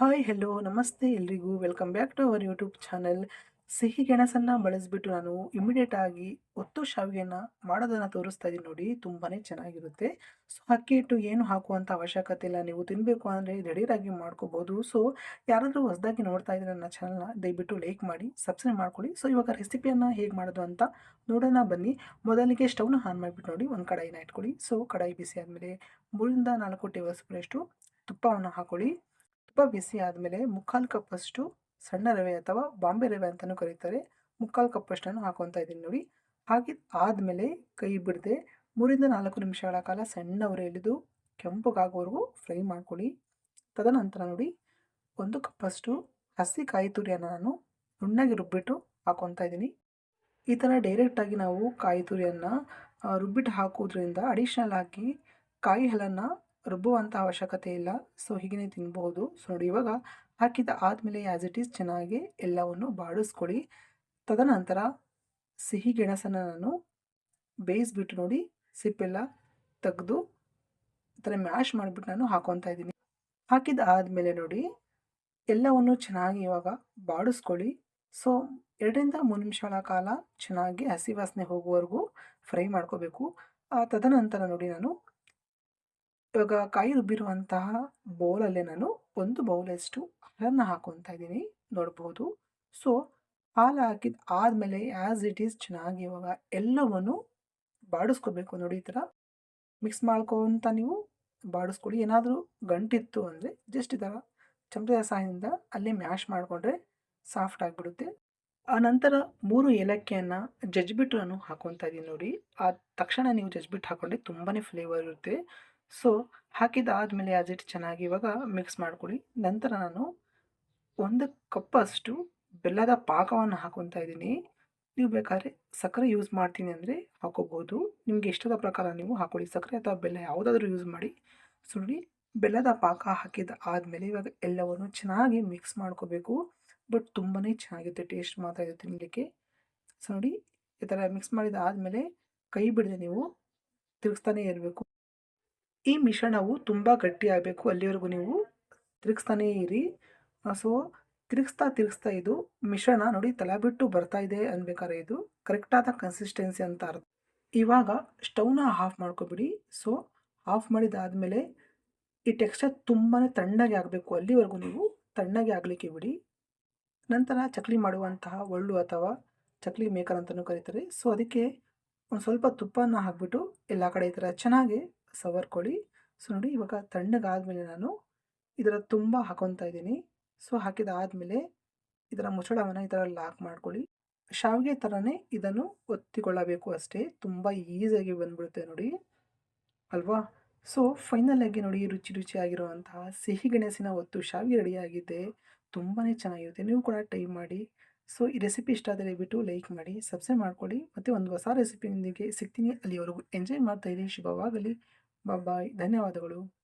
Hi, hello, ನಮಸ್ತೆ ಎಲ್ರಿಗೂ. Welcome back to our YouTube channel. ಸಿಹಿ ಗೆಣಸನ್ನು ಬಳಸಿಬಿಟ್ಟು ನಾನು ಇಮಿಡಿಯೇಟ್ ಆಗಿ ಒತ್ತು ಶಾವಿಗೆಯನ್ನು ಮಾಡೋದನ್ನು ತೋರಿಸ್ತಾ ಇದ್ದೀನಿ ನೋಡಿ ತುಂಬಾ ಚೆನ್ನಾಗಿರುತ್ತೆ. ಸೊ, ಅಕ್ಕಿ ಹಿಟ್ಟು ಏನು ಹಾಕುವಂಥ ಅವಶ್ಯಕತೆ ಇಲ್ಲ. ನೀವು ತಿನ್ನಬೇಕು ಅಂದರೆ ದಿಢೀರಾಗಿ ಮಾಡ್ಕೋಬೋದು. ಸೊ, ಯಾರಾದರೂ ಹೊಸದಾಗಿ ನೋಡ್ತಾ ಇದ್ರೆ ನನ್ನ ಚಾನಲ್ನ ದಯವಿಟ್ಟು ಲೈಕ್ ಮಾಡಿ, ಸಬ್ಸ್ಕ್ರೈಬ್ ಮಾಡ್ಕೊಳ್ಳಿ. ಸೊ, ಇವಾಗ ರೆಸಿಪಿಯನ್ನು ಹೇಗೆ ಮಾಡೋದು ಅಂತ ನೋಡೋಣ, ಬನ್ನಿ. ಮೊದಲಿಗೆ ಸ್ಟವ್ನ ಆನ್ ಮಾಡಿಬಿಟ್ಟು ನೋಡಿ, ಒಂದು ಕಡಾಯಿನ ಇಟ್ಕೊಳ್ಳಿ. ಸೊ, ಕಡಾಯಿ ಬಿಸಿ ಆದಮೇಲೆ ಮೂರಿಂದ ನಾಲ್ಕು ಟೇಬಲ್ ಸ್ಪೂನಷ್ಟು ತುಪ್ಪವನ್ನು ಹಾಕೊಳ್ಳಿ. ತುಪ್ಪ ಬಿಸಿ ಆದಮೇಲೆ ಮುಕ್ಕಾಲು ಕಪ್ಪಷ್ಟು ಸಣ್ಣ ರವೆ ಅಥವಾ ಬಾಂಬೆ ರವೆ ಅಂತಲೂ ಕರೀತಾರೆ. ಮುಕ್ಕಾಲು ಕಪ್ಪಷ್ಟನ್ನು ಹಾಕೊತಾ ಇದ್ದೀನಿ ನೋಡಿ. ಹಾಗೆ ಆದಮೇಲೆ ಕೈ ಬಿಡದೆ ಮೂರಿಂದ ನಾಲ್ಕು ನಿಮಿಷಗಳ ಕಾಲ ಸಣ್ಣ ಉರಿಯಲ್ಲಿದ್ದು ಕೆಂಪಗಾಗೋವರೆಗೂ ಫ್ರೈ ಮಾಡ್ಕೊಳ್ಳಿ. ತದನಂತರ ನೋಡಿ ಒಂದು ಕಪ್ಪಷ್ಟು ಹಸಿ ಕಾಯಿ ತುರಿಯನ್ನು ನಾನು ನುಣ್ಣಗೆ ರುಬ್ಬಿಟ್ಟು ಹಾಕೊತಾ ಇದ್ದೀನಿ. ಈ ಥರ ಡೈರೆಕ್ಟಾಗಿ ನಾವು ಕಾಯಿ ತುರಿಯನ್ನು ರುಬ್ಬಿಟ್ಟು ಹಾಕೋದ್ರಿಂದ ಅಡಿಷ್ನಲ್ ಆಗಿ ಕಾಯಿ ಹಾಲನ್ನು ರುಬ್ಬುವಂಥ ಅವಶ್ಯಕತೆ ಇಲ್ಲ. ಸೊ ಹೀಗೇ ತಿನ್ಬೋದು ಸೊ ನೋಡಿ ಇವಾಗ ಹಾಕಿದ ಆದಮೇಲೆ ಆ್ಯಸ್ ಇಟ್ ಈಸ್ ಚೆನ್ನಾಗಿ ಎಲ್ಲವನ್ನು ಬಾಡಿಸ್ಕೊಳ್ಳಿ ತದನಂತರ ಸಿಹಿ ಗೆಣಸನ್ನು ನಾನು ಬೇಯಿಸ್ಬಿಟ್ಟು ನೋಡಿ, ಸಿಪ್ಪೆಲ್ಲ ತೆಗೆದು ಈ ಥರ ಮ್ಯಾಶ್ ಮಾಡಿಬಿಟ್ಟು ನಾನು ಹಾಕೊತಾ ಇದ್ದೀನಿ. ಹಾಕಿದ ಆದಮೇಲೆ ನೋಡಿ, ಎಲ್ಲವನ್ನು ಚೆನ್ನಾಗಿ ಇವಾಗ ಬಾಡಿಸ್ಕೊಳ್ಳಿ ಸೊ ಎರಡರಿಂದ ಮೂರು ನಿಮಿಷಗಳ ಕಾಲ ಚೆನ್ನಾಗಿ ಹಸಿ ವಾಸನೆ ಹೋಗುವವರೆಗೂ ಫ್ರೈ ಮಾಡ್ಕೋಬೇಕು. ತದನಂತರ ನೋಡಿ ನಾನು ಇವಾಗ ಕಾಯಿ ರುಬ್ಬಿರುವಂತಹ ಬೌಲಲ್ಲೇ ನಾನು ಒಂದು ಬೌಲಷ್ಟು ಹಾಲನ್ನು ಹಾಕೊತಾ ಇದ್ದೀನಿ, ನೋಡ್ಬೋದು. ಸೊ, ಹಾಲು ಹಾಕಿದ ಆದಮೇಲೆ ಆ್ಯಸ್ ಇಟ್ ಈಸ್ ಚೆನ್ನಾಗಿ ಇವಾಗ ಎಲ್ಲವನ್ನು ಬಾಡಿಸ್ಕೋಬೇಕು ನೋಡಿ ಈ ಥರ. ಮಿಕ್ಸ್ ಮಾಡ್ಕೊತ ನೀವು ಬಾಡಿಸ್ಕೊಡಿ. ಏನಾದರೂ ಗಂಟಿತ್ತು ಅಂದರೆ ಜಸ್ಟ್ ಈ ಥರ ಚಮಚದ ಸಹಾಯದಿಂದ ಅಲ್ಲೇ ಮ್ಯಾಶ್ ಮಾಡಿಕೊಂಡ್ರೆ ಸಾಫ್ಟ್ ಆಗಿಬಿಡುತ್ತೆ. ಆ ನಂತರ ಮೂರು ಏಲಕ್ಕಿಯನ್ನು ಜಜ್ಬಿಟ್ಟು ನಾನು ಹಾಕೊತಾ ಇದ್ದೀನಿ ನೋಡಿ. ಆ ತಕ್ಷಣ ನೀವು ಜಜ್ಬಿಟ್ಟು ಹಾಕೊಂಡ್ರೆ ತುಂಬಾ ಫ್ಲೇವರ್ ಇರುತ್ತೆ. ಸೊ ಹಾಕಿದ್ದಾದಮೇಲೆ ಆ್ಯಸ್ ಇಟ್ ಚೆನ್ನಾಗಿ ಇವಾಗ ಮಿಕ್ಸ್ ಮಾಡ್ಕೊಳ್ಳಿ. ನಂತರ ನಾನು ಒಂದು ಕಪ್ಪಷ್ಟು ಬೆಲ್ಲದ ಪಾಕವನ್ನು ಹಾಕೊತಾ ಇದ್ದೀನಿ. ನೀವು ಬೇಕಾದರೆ ಸಕ್ಕರೆ ಯೂಸ್ ಮಾಡ್ತೀನಿ ಅಂದರೆ ಹಾಕೋಬೋದು. ನಿಮಗೆ ಇಷ್ಟದ ಪ್ರಕಾರ ನೀವು ಹಾಕೊಳ್ಳಿ. ಸಕ್ಕರೆ ಅಥವಾ ಬೆಲ್ಲ ಯಾವುದಾದ್ರೂ ಯೂಸ್ ಮಾಡಿ. ಸೊ ನೋಡಿ ಬೆಲ್ಲದ ಪಾಕ ಹಾಕಿದ ಆದಮೇಲೆ ಇವಾಗ ಎಲ್ಲವನ್ನು ಚೆನ್ನಾಗಿ ಮಿಕ್ಸ್ ಮಾಡ್ಕೋಬೇಕು. ಬಟ್ ತುಂಬಾ ಚೆನ್ನಾಗಿರುತ್ತೆ ಟೇಸ್ಟ್ ಮಾತ್ರ ಇದೆ ತಿನ್ನಲಿಕ್ಕೆ ಸೊ, ನೋಡಿ ಈ ಥರ ಮಿಕ್ಸ್ ಮಾಡಿದ ಆದಮೇಲೆ ಕೈ ಬಿಡದೆ ನೀವು ತಿರುಗಿಸ್ತಾನೆ ಇರಬೇಕು. ಈ ಮಿಶ್ರಣವು ತುಂಬ ಗಟ್ಟಿಯಾಗಬೇಕು ಅಲ್ಲಿವರೆಗೂ ನೀವು ತಿರುಗಿಸ್ತಾನೇ ಇರಿ. ಸೊ ತಿರುಗಿಸ್ತಾ ತಿರುಗಿಸ್ತಾ ಇದು ಮಿಶ್ರಣ ನೋಡಿ ತಲೆ ಬಿಟ್ಟು ಬರ್ತಾ ಇದೆ ಅನ್ಬೇಕಾದ್ರೆ ಇದು ಕರೆಕ್ಟಾದ ಕನ್ಸಿಸ್ಟೆನ್ಸಿ ಅಂತ ಅರ್ಥ. ಇವಾಗ ಸ್ಟವ್ನ ಆಫ್ ಮಾಡ್ಕೊಬಿಡಿ. ಸೊ ಆಫ್ ಮಾಡಿದಾದಮೇಲೆ ಈ ಟೆಕ್ಸ್ಚರ್ ತುಂಬಾ ತಣ್ಣಗೆ ಆಗಬೇಕು. ಅಲ್ಲಿವರೆಗೂ ನೀವು ತಣ್ಣಗೆ ಆಗಲಿಕ್ಕೆ ಬಿಡಿ. ನಂತರ ಚಕ್ಲಿ ಮಾಡುವಂತಹ ಒಳ್ಳು ಅಥವಾ ಚಕ್ಲಿ ಮೇಕರ್ ಅಂತಲೂ ಕರೀತಾರೆ. ಸೊ ಅದಕ್ಕೆ ಒಂದು ಸ್ವಲ್ಪ ತುಪ್ಪನ ಹಾಕ್ಬಿಟ್ಟು ಎಲ್ಲ ಕಡೆ ಈ ಥರ ಚೆನ್ನಾಗಿ ಸವರ್ಕೊಳ್ಳಿ. ಸೊ ನೋಡಿ ಇವಾಗ ತಣ್ಣಗಾದಮೇಲೆ ನಾನು ಇದರ ತುಂಬ ಹಾಕೊತಾ ಇದ್ದೀನಿ. ಸೊ ಹಾಕಿದಾದಮೇಲೆ ಇದರ ಮುಚ್ಚಳವನ್ನು ಈ ಥರ ಲಾಕ್ ಮಾಡ್ಕೊಳ್ಳಿ. ಶಾವಿಗೆ ಥರನೇ ಇದನ್ನು ಒತ್ತಿಕೊಳ್ಳಬೇಕು ಅಷ್ಟೇ. ತುಂಬ ಈಸಿಯಾಗಿ ಬಂದ್ಬಿಡುತ್ತೆ ನೋಡಿ. ಅಲ್ವಾ? ಸೊ ಫೈನಲ್ ಆಗಿ ನೋಡಿ ರುಚಿ ರುಚಿಯಾಗಿರುವಂತಹ ಸಿಹಿ ಗೆಣಸಿನ ಒತ್ತು ಶಾವಿಗೆ ರೆಡಿಯಾಗಿದೆ. ತುಂಬಾ ಚೆನ್ನಾಗಿರುತ್ತೆ. ನೀವು ಕೂಡ ಟ್ರೈ ಮಾಡಿ. ಸೊ ಈ ರೆಸಿಪಿ ಇಷ್ಟ ಆದರೆ ಬಿಟ್ಟು ಲೈಕ್ ಮಾಡಿ, ಸಬ್ಸ್ಕ್ರೈಬ್ ಮಾಡ್ಕೊಳ್ಳಿ. ಮತ್ತು ಒಂದು ಹೊಸ ರೆಸಿಪಿಯೊಂದಿಗೆ ಸಿಗ್ತೀನಿ. ಅಲ್ಲಿವರೆಗೂ ಎಂಜಾಯ್ ಮಾಡ್ತಾಯಿರಿ ಶುಭವಾಗಲಿ. ಬಾಯ್ ಧನ್ಯವಾದಗಳು.